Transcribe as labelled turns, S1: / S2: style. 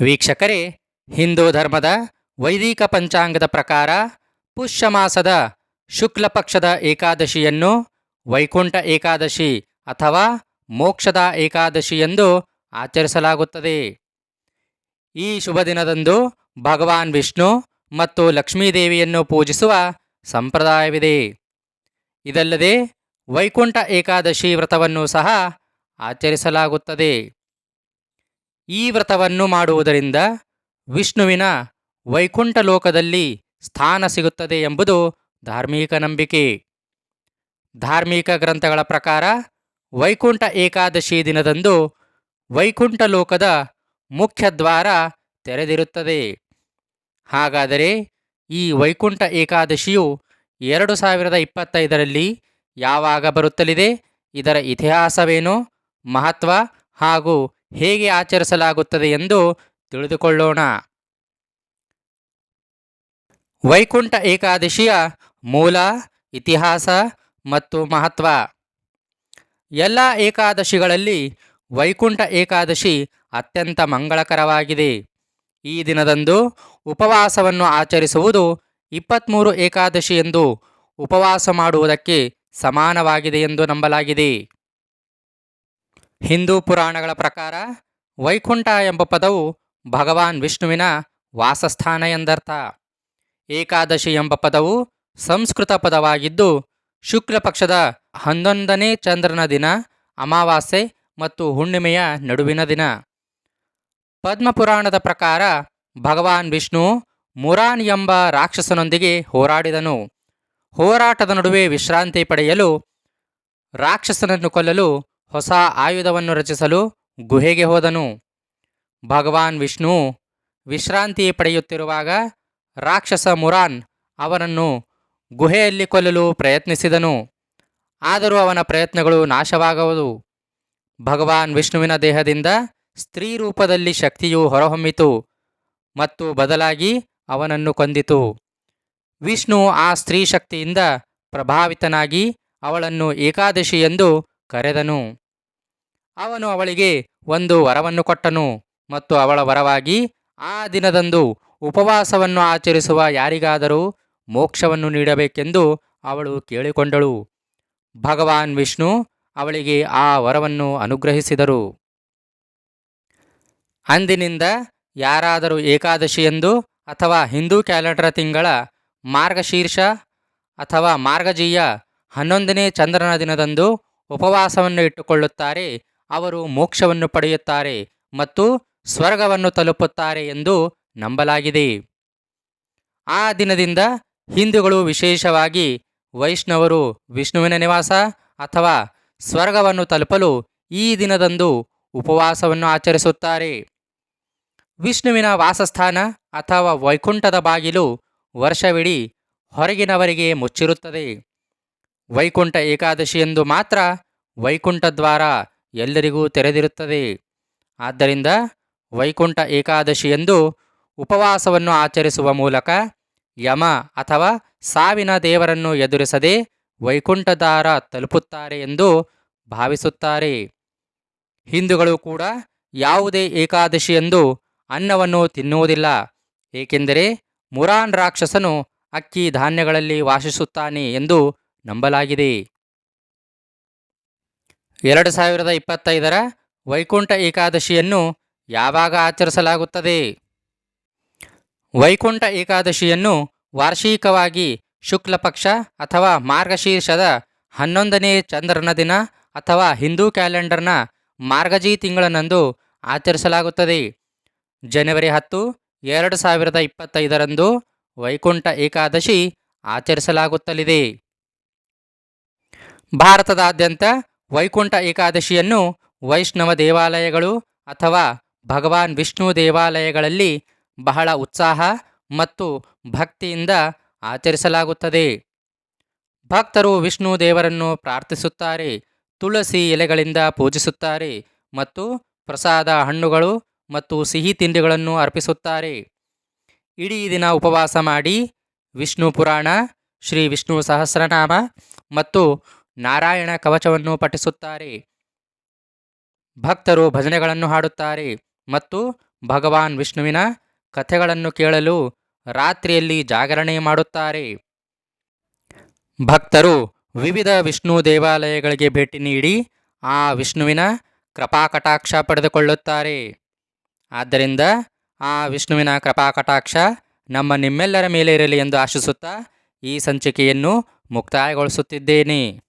S1: ವೀಕ್ಷಕರೇ, ಹಿಂದೂ ಧರ್ಮದ ವೈದಿಕ ಪಂಚಾಂಗದ ಪ್ರಕಾರ ಪುಷ್ಯ ಮಾಸದ ಶುಕ್ಲ ಪಕ್ಷದ ಏಕಾದಶಿಯನ್ನು ವೈಕುಂಠ ಏಕಾದಶಿ ಅಥವಾ ಮೋಕ್ಷದ ಏಕಾದಶಿ ಎಂದು ಆಚರಿಸಲಾಗುತ್ತದೆ. ಈ ಶುಭ ದಿನದಂದು ಭಗವಾನ್ ವಿಷ್ಣು ಮತ್ತು ಲಕ್ಷ್ಮೀದೇವಿಯನ್ನು ಪೂಜಿಸುವ ಸಂಪ್ರದಾಯವಿದೆ. ಇದಲ್ಲದೆ ವೈಕುಂಠ ಏಕಾದಶಿ ವ್ರತವನ್ನು ಸಹ ಆಚರಿಸಲಾಗುತ್ತದೆ. ಈ ವ್ರತವನ್ನು ಮಾಡುವುದರಿಂದ ವಿಷ್ಣುವಿನ ವೈಕುಂಠ ಲೋಕದಲ್ಲಿ ಸ್ಥಾನ ಸಿಗುತ್ತದೆ ಎಂಬುದು ಧಾರ್ಮಿಕ ನಂಬಿಕೆ. ಧಾರ್ಮಿಕ ಗ್ರಂಥಗಳ ಪ್ರಕಾರ ವೈಕುಂಠ ಏಕಾದಶಿ ದಿನದಂದು ವೈಕುಂಠ ಲೋಕದ ಮುಖ್ಯ ದ್ವಾರ ತೆರೆದಿರುತ್ತದೆ. ಹಾಗಾದರೆ ಈ ವೈಕುಂಠ ಏಕಾದಶಿಯು ಎರಡು ಸಾವಿರದ ಇಪ್ಪತ್ತೈದರಲ್ಲಿ ಯಾವಾಗ ಬರುತ್ತಲಿದೆ? ಇದರ ಇತಿಹಾಸವೇನು? ಮಹತ್ವ ಹಾಗೂ ಹೇಗೆ ಆಚರಿಸಲಾಗುತ್ತದೆ ಎಂದು ತಿಳಿದುಕೊಳ್ಳೋಣ. ವೈಕುಂಠ ಏಕಾದಶಿಯ ಮೂಲ, ಇತಿಹಾಸ ಮತ್ತು ಮಹತ್ವ. ಎಲ್ಲ ಏಕಾದಶಿಗಳಲ್ಲಿ ವೈಕುಂಠ ಏಕಾದಶಿ ಅತ್ಯಂತ ಮಂಗಳಕರವಾಗಿದೆ. ಈ ದಿನದಂದು ಉಪವಾಸವನ್ನು ಆಚರಿಸುವುದು ಇಪ್ಪತ್ತ್ಮೂರು ಏಕಾದಶಿ ಎಂದು ಉಪವಾಸ ಮಾಡುವುದಕ್ಕೆ ಸಮಾನವಾಗಿದೆ ಎಂದು ನಂಬಲಾಗಿದೆ. ಹಿಂದೂ ಪುರಾಣಗಳ ಪ್ರಕಾರ ವೈಕುಂಠ ಎಂಬ ಪದವು ಭಗವಾನ್ ವಿಷ್ಣುವಿನ ವಾಸಸ್ಥಾನ ಎಂದರ್ಥ. ಏಕಾದಶಿ ಎಂಬ ಪದವು ಸಂಸ್ಕೃತ ಪದವಾಗಿದ್ದು, ಶುಕ್ಲ ಪಕ್ಷದ ಹನ್ನೊಂದನೇ ಚಂದ್ರನ ದಿನ, ಅಮಾವಾಸ್ಯೆ ಮತ್ತು ಹುಣ್ಣಿಮೆಯ ನಡುವಿನ ದಿನ. ಪದ್ಮಪುರಾಣದ ಪ್ರಕಾರ ಭಗವಾನ್ ವಿಷ್ಣು ಮುರಾನ್ ಎಂಬ ರಾಕ್ಷಸನೊಂದಿಗೆ ಹೋರಾಡಿದನು. ಹೋರಾಟದ ನಡುವೆ ವಿಶ್ರಾಂತಿ ಪಡೆಯಲು ರಾಕ್ಷಸನನ್ನು ಕೊಲ್ಲಲು ಹೊಸ ಆಯುಧವನ್ನು ರಚಿಸಲು ಗುಹೆಗೆ ಹೋದನು. ಭಗವಾನ್ ವಿಷ್ಣು ವಿಶ್ರಾಂತಿ ಪಡೆಯುತ್ತಿರುವಾಗ ರಾಕ್ಷಸ ಮುರಾನ್ ಅವನನ್ನು ಗುಹೆಯಲ್ಲಿ ಕೊಲ್ಲಲು ಪ್ರಯತ್ನಿಸಿದನು. ಆದರೂ ಅವನ ಪ್ರಯತ್ನಗಳು ನಾಶವಾಗುವುದು ಭಗವಾನ್ ವಿಷ್ಣುವಿನ ದೇಹದಿಂದ ಸ್ತ್ರೀ ರೂಪದಲ್ಲಿ ಶಕ್ತಿಯು ಹೊರಹೊಮ್ಮಿತು ಮತ್ತು ಬದಲಾಗಿ ಅವನನ್ನು ಕೊಂದಿತು. ವಿಷ್ಣು ಆ ಸ್ತ್ರೀ ಶಕ್ತಿಯಿಂದ ಪ್ರಭಾವಿತನಾಗಿ ಅವಳನ್ನು ಏಕಾದಶಿ ಎಂದು ಕರೆದನು, ಅವನು ಅವಳಿಗೆ ಒಂದು ವರವನ್ನು ಕೊಟ್ಟನು ಮತ್ತು ಅವಳ ವರವಾಗಿ, ಆ ದಿನದಂದು ಉಪವಾಸವನ್ನು ಆಚರಿಸುವ ಯಾರಿಗಾದರೂ ಮೋಕ್ಷವನ್ನು ನೀಡಬೇಕೆಂದು ಅವಳು ಕೇಳಿಕೊಂಡಳು. ಭಗವಾನ್ ವಿಷ್ಣು ಅವಳಿಗೆ ಆ ವರವನ್ನು ಅನುಗ್ರಹಿಸಿದರು. ಅಂದಿನಿಂದ ಯಾರಾದರೂ ಏಕಾದಶಿಯೆಂದು ಅಥವಾ ಹಿಂದೂ ಕ್ಯಾಲೆಂಡರ್ ತಿಂಗಳ ಮಾರ್ಗಶೀರ್ಷ ಅಥವಾ ಮಾರ್ಗಜೀಯ ಹನ್ನೊಂದನೇ ಚಂದ್ರನ ದಿನದಂದು ಉಪವಾಸವನ್ನು ಇಟ್ಟುಕೊಳ್ಳುತ್ತಾರೆ, ಅವರು ಮೋಕ್ಷವನ್ನು ಪಡೆಯುತ್ತಾರೆ ಮತ್ತು ಸ್ವರ್ಗವನ್ನು ತಲುಪುತ್ತಾರೆ ಎಂದು ನಂಬಲಾಗಿದೆ. ಆ ದಿನದಿಂದ ಹಿಂದೂಗಳು ವಿಶೇಷವಾಗಿ ವೈಷ್ಣವರು, ವಿಷ್ಣುವಿನ ನಿವಾಸ ಅಥವಾ ಸ್ವರ್ಗವನ್ನು ತಲುಪಲು ಈ ದಿನದಂದು ಉಪವಾಸವನ್ನು ಆಚರಿಸುತ್ತಾರೆ. ವಿಷ್ಣುವಿನ ವಾಸಸ್ಥಾನ ಅಥವಾ ವೈಕುಂಠದ ಬಾಗಿಲು ವರ್ಷವಿಡೀ ಹೊರಗಿನವರಿಗೆ ಮುಚ್ಚಿರುತ್ತದೆ. ವೈಕುಂಠ ಏಕಾದಶಿಯಂದು ಮಾತ್ರ ವೈಕುಂಠ ದ್ವಾರ ಎಲ್ಲರಿಗೂ ತೆರೆದಿರುತ್ತದೆ. ಆದ್ದರಿಂದ ವೈಕುಂಠ ಏಕಾದಶಿಯಂದು ಉಪವಾಸವನ್ನು ಆಚರಿಸುವ ಮೂಲಕ ಯಮ ಅಥವಾ ಸಾವಿನ ದೇವರನ್ನು ಎದುರಿಸದೆ ವೈಕುಂಠದಾರ ತಲುಪುತ್ತಾರೆ ಎಂದು ಭಾವಿಸುತ್ತಾರೆ. ಹಿಂದೂಗಳು ಕೂಡ ಯಾವುದೇ ಏಕಾದಶಿಯಂದು ಅನ್ನವನ್ನು ತಿನ್ನುವುದಿಲ್ಲ. ಏಕೆಂದರೆ ಮುರಾನ್ ರಾಕ್ಷಸನು ಅಕ್ಕಿ ಧಾನ್ಯಗಳಲ್ಲಿ ವಾಸಿಸುತ್ತಾನೆ ಎಂದು ನಂಬಲಾಗಿದೆ. ಎರಡು ಸಾವಿರದ ಇಪ್ಪತ್ತೈದರ ವೈಕುಂಠ ಏಕಾದಶಿಯನ್ನು ಯಾವಾಗ ಆಚರಿಸಲಾಗುತ್ತದೆ? ವೈಕುಂಠ ಏಕಾದಶಿಯನ್ನು ವಾರ್ಷಿಕವಾಗಿ ಶುಕ್ಲ ಪಕ್ಷ ಅಥವಾ ಮಾರ್ಗಶೀರ್ಷದ ಹನ್ನೊಂದನೇ ಚಂದ್ರನ ದಿನ ಅಥವಾ ಹಿಂದೂ ಕ್ಯಾಲೆಂಡರ್ನ ಮಾರ್ಗಜಿ ತಿಂಗಳನಂದು ಆಚರಿಸಲಾಗುತ್ತದೆ. ಜನವರಿ ಹತ್ತು, ಎರಡು ಸಾವಿರದ ಇಪ್ಪತ್ತೈದರಂದು ವೈಕುಂಠ ಏಕಾದಶಿ ಆಚರಿಸಲಾಗುತ್ತಲಿದೆ. ಭಾರತದಾದ್ಯಂತ ವೈಕುಂಠ ಏಕಾದಶಿಯನ್ನು ವೈಷ್ಣವ ದೇವಾಲಯಗಳು ಅಥವಾ ಭಗವಾನ್ ವಿಷ್ಣು ದೇವಾಲಯಗಳಲ್ಲಿ ಬಹಳ ಉತ್ಸಾಹ ಮತ್ತು ಭಕ್ತಿಯಿಂದ ಆಚರಿಸಲಾಗುತ್ತದೆ. ಭಕ್ತರು ವಿಷ್ಣು ದೇವರನ್ನು ಪ್ರಾರ್ಥಿಸುತ್ತಾರೆ, ತುಳಸಿ ಎಲೆಗಳಿಂದ ಪೂಜಿಸುತ್ತಾರೆ ಮತ್ತು ಪ್ರಸಾದ ಹಣ್ಣುಗಳು ಮತ್ತು ಸಿಹಿ ತಿಂಡಿಗಳನ್ನು ಅರ್ಪಿಸುತ್ತಾರೆ. ಇಡೀ ದಿನ ಉಪವಾಸ ಮಾಡಿ ವಿಷ್ಣು ಪುರಾಣ, ಶ್ರೀ ವಿಷ್ಣು ಸಹಸ್ರನಾಮ ಮತ್ತು ನಾರಾಯಣ ಕವಚವನ್ನು ಪಠಿಸುತ್ತಾರೆ. ಭಕ್ತರು ಭಜನೆಗಳನ್ನು ಹಾಡುತ್ತಾರೆ ಮತ್ತು ಭಗವಾನ್ ವಿಷ್ಣುವಿನ ಕಥೆಗಳನ್ನು ಕೇಳಲು ರಾತ್ರಿಯಲ್ಲಿ ಜಾಗರಣೆ ಮಾಡುತ್ತಾರೆ. ಭಕ್ತರು ವಿವಿಧ ವಿಷ್ಣು ದೇವಾಲಯಗಳಿಗೆ ಭೇಟಿ ನೀಡಿ ಆ ವಿಷ್ಣುವಿನ ಕೃಪಾಕಟಾಕ್ಷ ಪಡೆದುಕೊಳ್ಳುತ್ತಾರೆ. ಆದ್ದರಿಂದ ಆ ವಿಷ್ಣುವಿನ ಕೃಪಾಕಟಾಕ್ಷ ನಮ್ಮ ನಿಮ್ಮೆಲ್ಲರ ಮೇಲೆ ಇರಲಿ ಎಂದು ಆಶಿಸುತ್ತಾ ಈ ಸಂಚಿಕೆಯನ್ನು ಮುಕ್ತಾಯಗೊಳಿಸುತ್ತಿದ್ದೇನೆ.